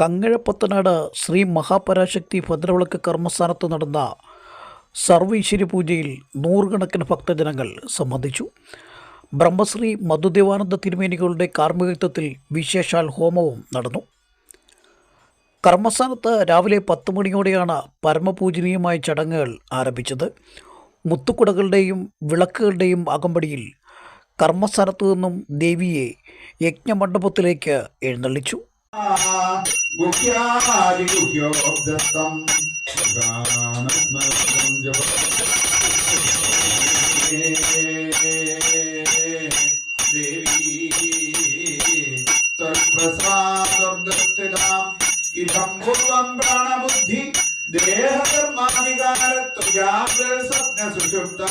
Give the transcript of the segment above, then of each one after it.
കങ്ങഴപ്പത്തനാട് ശ്രീ മഹാപരാശക്തി ഭദ്രവിളക്ക് കർമ്മസ്ഥാനത്ത് നടന്ന സർവീശ്വരി പൂജയിൽ നൂറുകണക്കിന് ഭക്തജനങ്ങൾ സംബന്ധിച്ചു. ബ്രഹ്മശ്രീ മധുദേവാനന്ദ തിരുമേനികളുടെ കാർമ്മികത്വത്തിൽ വിശേഷാൽ ഹോമവും നടന്നു. കർമ്മസ്ഥാനത്ത് രാവിലെ പത്ത് മണിയോടെയാണ് പരമപൂജനീയമായ ചടങ്ങുകൾ ആരംഭിച്ചത്. മുത്തുക്കുടകളുടെയും വിളക്കുകളുടെയും അകമ്പടിയിൽ കർമ്മസ്ഥാനത്തു നിന്നും ദേവിയെ യജ്ഞമണ്ഡപത്തിലേക്ക് എഴുന്നള്ളിച്ചു. गुह्यादिगुह्योब्दत्तम् देवी प्राणबुद्धि देहकर्माधिकारत्वया स्वप्नसुषुप्ता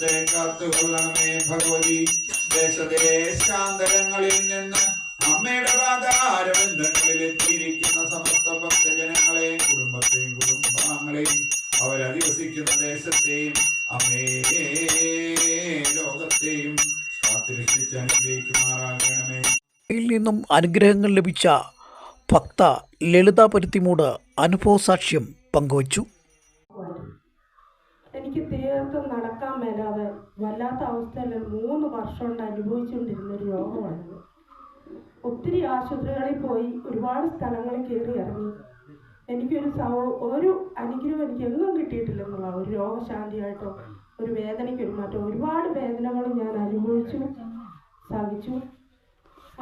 ദേശത്തെ കാത്തുകൊള്ളണമേ ഭഗവതി. ദേശദേശാന്തരങ്ങളിൽ നിന്ന് അമ്മയുടെ പാതാരബന്ധങ്ങളിൽ എത്തിയിരിക്കുന്ന സമസ്ത ഭക്തജനങ്ങളെയും കുടുംബത്തെയും കുടുംബാംഗങ്ങളെയും അവരധിവസിക്കുന്ന ദേശത്തെയും അമ്മേ ലോകത്തെയും കാത്തിരക്ഷിച്ച് അനുഗ്രഹിക്കുമാറാകണമേ. യിൽ നിന്നും അനുഗ്രഹങ്ങൾ ലഭിച്ച ഭക്ത ലളിത പരുത്തിമൂട് അനുഭവ സാക്ഷ്യം പങ്കുവച്ചു. എനിക്ക് തീർത്തും വല്ലാത്ത അവസ്ഥയിൽ മൂന്ന് വർഷം കൊണ്ട് അനുഭവിച്ചുകൊണ്ടിരുന്ന ഒരു രോഗമാണിത്. ഒത്തിരി ആശുപത്രികളിൽ പോയി ഒരുപാട് സ്ഥലങ്ങളിൽ കയറി ഇറങ്ങി. എനിക്കൊരു സൗ ഒരു അനുഗ്രഹം എനിക്ക് എങ്ങും കിട്ടിയിട്ടില്ലെന്നുള്ള ഒരു രോഗശാന്തിയായിട്ടോ ഒരു വേദനയ്ക്ക് ഒരു മാറ്റം ഒരുപാട് വേദനകൾ ഞാൻ അനുഭവിച്ചു സഹിച്ചു.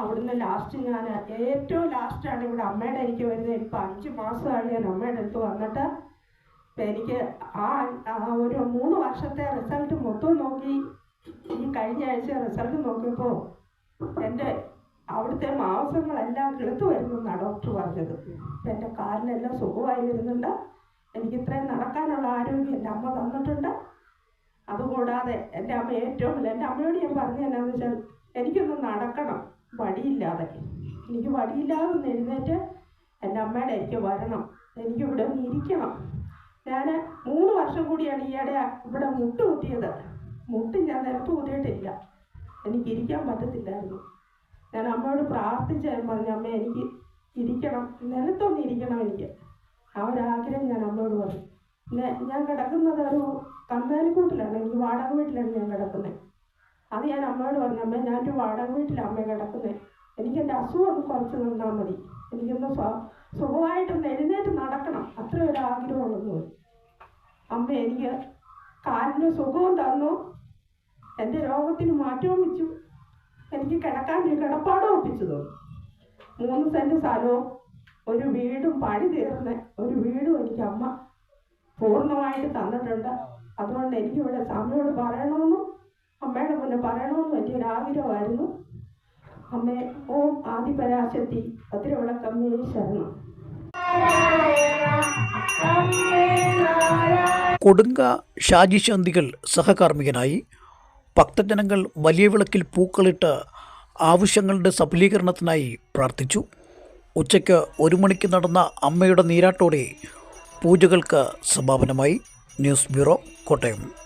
അവിടുന്ന് ലാസ്റ്റ് ഞാൻ ഏറ്റവും ലാസ്റ്റാണ് ഇവിടെ അമ്മയുടെ എനിക്ക് വരുന്നത്. ഇപ്പം അഞ്ച് മാസമായി ഞാൻ അമ്മയുടെ അടുത്ത് വന്നിട്ട് എനിക്ക് ആ ആ ഒരു മൂന്ന് വർഷത്തെ റിസൾട്ട് മൊത്തം നോക്കി ഈ കഴിഞ്ഞ ആഴ്ച റിസൾട്ട് നോക്കിയപ്പോൾ എന്റെ അവിടുത്തെ മാംസങ്ങളെല്ലാം കിളുത്ത് വരുന്നെന്നാണ് ഡോക്ടർ പറഞ്ഞത്. എന്റെ കാലിനെല്ലാം സുഖമായി വരുന്നുണ്ട് എനിക്ക് ഇത്രയും നടക്കാനുള്ള ആരോഗ്യം എന്റെ അമ്മ തന്നിട്ടുണ്ട്. അതുകൂടാതെ എന്റെ അമ്മ ഏറ്റവും വലിയ എന്റെ അമ്മയോട് ഞാൻ പറഞ്ഞു എന്നാന്ന് വെച്ചാൽ എനിക്കൊന്ന് നടക്കണം. വടിയില്ലാതെ. എനിക്ക് വടിയില്ലാതെ ഒന്ന് എഴുന്നേറ്റ് എന്റെ അമ്മയുടെ എനിക്ക് വരണം. എനിക്കിവിടെ ഒന്ന് ഇരിക്കണം. ഞാൻ മൂന്ന് വർഷം കൂടിയാണ് ഈയിടെ ഇവിടെ മുട്ട് കുത്തിയത്. മുട്ട് ഞാൻ നിലത്ത് കുത്തിയിട്ടില്ല. എനിക്ക് ഇരിക്കാൻ പറ്റത്തില്ലായിരുന്നു. ഞാൻ അമ്മയോട് പ്രാർത്ഥിച്ചായിരുന്നു പറഞ്ഞു അമ്മ എനിക്ക് ഇരിക്കണം. നിലത്തൊന്ന് ഇരിക്കണം എനിക്ക്. ആ ഒരാഗ്രഹം ഞാൻ അമ്മയോട് പറഞ്ഞു. ഞാൻ കിടക്കുന്നത് ഒരു കന്നാലിക്കൂട്ടിലാണ് എനിക്ക് വാടക വീട്ടിലാണ് ഞാൻ കിടക്കുന്നത്. അത് ഞാൻ അമ്മയോട് പറഞ്ഞു അമ്മ ഞാനൊരു വാടക വീട്ടിലാണ് അമ്മ കിടക്കുന്നത്. എനിക്ക് എന്റെ അസുഖം ഒന്ന് കുറച്ച് നിന്നാൽ മതി. എനിക്കൊന്ന് സുഖമായിട്ടൊന്ന് എഴുന്നേറ്റ് നടക്കണം. അത്ര ഒരു ആഗ്രഹമുള്ളത് അമ്മ എനിക്ക് കാലിന് സുഖവും തന്നു. എന്റെ രോഗത്തിന് മാറ്റവും വെച്ചു. എനിക്ക് കിടക്കാൻ ഒരു കിടപ്പാടും ഒപ്പിച്ചു തന്നു. മൂന്ന് സെന്റ് സ്ഥലവും ഒരു വീടും പണി തീർന്ന ഒരു വീടും എനിക്ക് അമ്മ പൂർണമായിട്ട് തന്നിട്ടുണ്ട്. അതുകൊണ്ട് എനിക്കിവിടെ സ്വാമിയോട് പറയണമെന്നും അമ്മയുടെ മുന്നേ പറയണമെന്നും എന്റെ ഒരു ആഗ്രഹമായിരുന്നു അമ്മേ ഓം ആദിപരാശക്തി അതിരവിളക്കമ്മേ ശരണം. കൊടുങ്ക ഷാജി ശാന്തികൾ സഹകാർമ്മികനായി ഭക്തജനങ്ങൾ വലിയ വിളക്കിൽ പൂക്കളിട്ട് ആവശ്യങ്ങളുടെ സഫലീകരണത്തിനായി പ്രാർത്ഥിച്ചു. ഉച്ചയ്ക്ക് ഒരു മണിക്ക് നടന്ന അമ്മയുടെ നീരാട്ടോടെ പൂജകൾക്ക് സമാപനമായി. News bureau Kottayam.